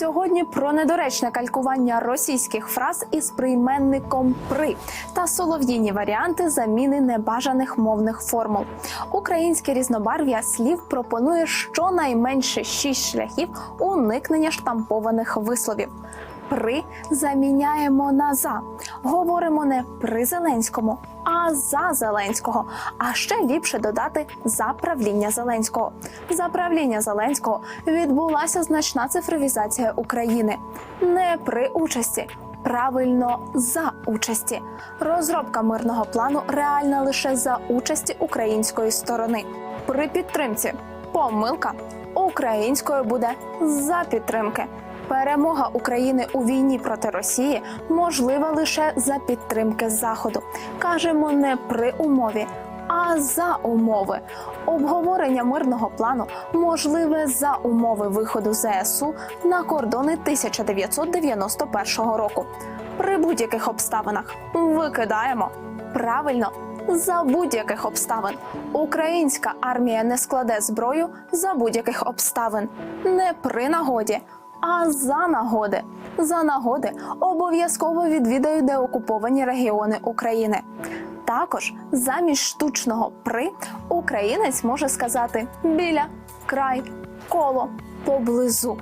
Сьогодні про недоречне калькування російських фраз із прийменником при та солов'їні варіанти заміни небажаних мовних формул. Українське різнобарв'я слів пропонує щонайменше шість шляхів уникнення штампованих висловів. При заміняємо на за. Говоримо не при Зеленському, а за Зеленського. А ще ліпше додати за правління Зеленського. За правління Зеленського відбулася значна цифровізація України не при участі. Правильно за участі. Розробка мирного плану реальна лише за участі української сторони. При підтримці помилка українською буде за підтримки. Перемога України у війні проти Росії можлива лише за підтримки Заходу. Кажемо не при умові, а за умови. Обговорення мирного плану можливе за умови виходу ЗСУ на кордони 1991 року. При будь-яких обставинах викидаємо правильно. За будь-яких обставин українська армія не складе зброю за будь-яких обставин, не при нагоді, а за нагоди. За нагоди обов'язково відвідаю деокуповані регіони України. Також замість штучного при українець може сказати біля, край, коло, поблизу.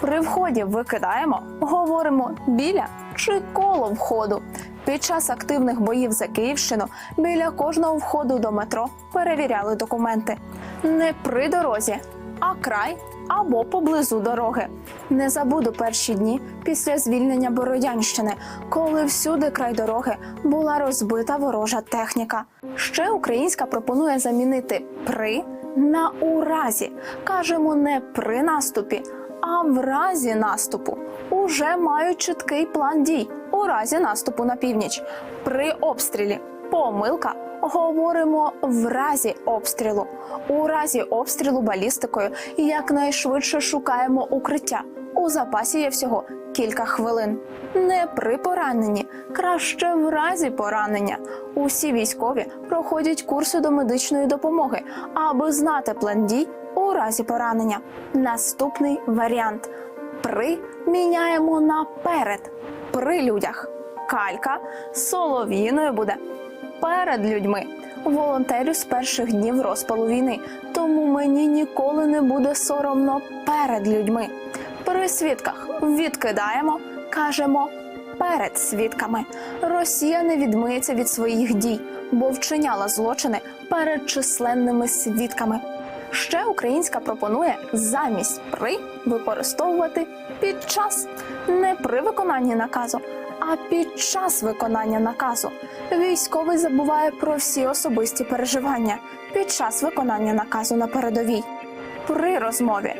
При вході викидаємо, говоримо біля чи коло входу. Під час активних боїв за Київщину біля кожного входу до метро перевіряли документи. Не при дорозі, а край або поблизу дороги. Не забуду перші дні після звільнення Бородянщини, коли всюди край дороги була розбита ворожа техніка. Ще українська пропонує замінити при на у разі. Кажемо не при наступі, а в разі наступу. Уже мають чіткий план дій у разі наступу на північ. При обстрілі помилка говоримо в разі обстрілу. У разі обстрілу балістикою якнайшвидше шукаємо укриття. У запасі є всього кілька хвилин. Не при пораненні, краще в разі поранення. Усі військові проходять курси до медичної допомоги, аби знати план дій у разі поранення. Наступний варіант: при міняємо на перед при людях. Калька солов'їною буде перед людьми. Волонтерю з перших днів розпалу війни, тому мені ніколи не буде соромно перед людьми. При свідках відкидаємо, кажемо перед свідками. Росія не відмиється від своїх дій, бо вчиняла злочини перед численними свідками. Ще українська пропонує замість при використовувати під час не при виконанні наказу, а під час виконання наказу. Військовий забуває про всі особисті переживання під час виконання наказу на передовій. При розмові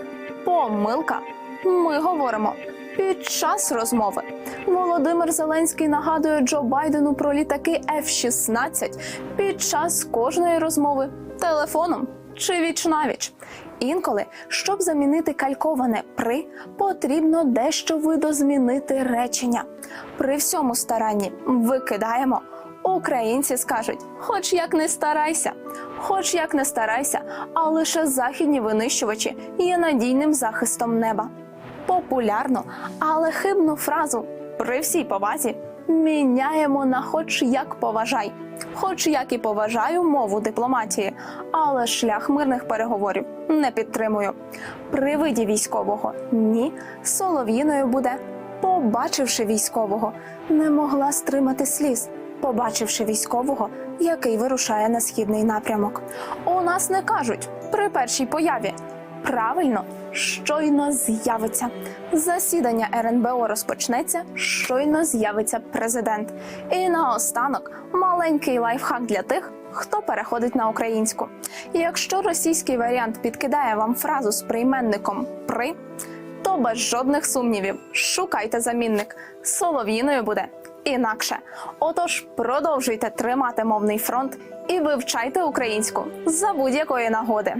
помилка. Ми говоримо під час розмови. Володимир Зеленський нагадує Джо Байдену про літаки F-16 під час кожної розмови телефоном чи віч навіч. Інколи, щоб замінити кальковане при, потрібно дещо видозмінити речення. При всьому старанні викидаємо. Українці скажуть, хоч як не старайся, хоч як не старайся, а лише західні винищувачі є надійним захистом неба. Популярну, але хибну фразу при всій повазі міняємо на хоч як поважай. Хоч як і поважаю мову дипломатії, але шлях мирних переговорів не підтримую. При виді військового ні, солов'їною буде, побачивши військового, не могла стримати сліз, побачивши військового, який вирушає на східний напрямок. У нас не кажуть при першій появі. Правильно, щойно з'явиться. Засідання РНБО розпочнеться, щойно з'явиться президент. І наостанок маленький лайфхак для тих, хто переходить на українську. Якщо російський варіант підкидає вам фразу з прийменником при, то без жодних сумнівів шукайте замінник. Солов'їною буде інакше. Отож, продовжуйте тримати мовний фронт і вивчайте українську за будь-якої нагоди.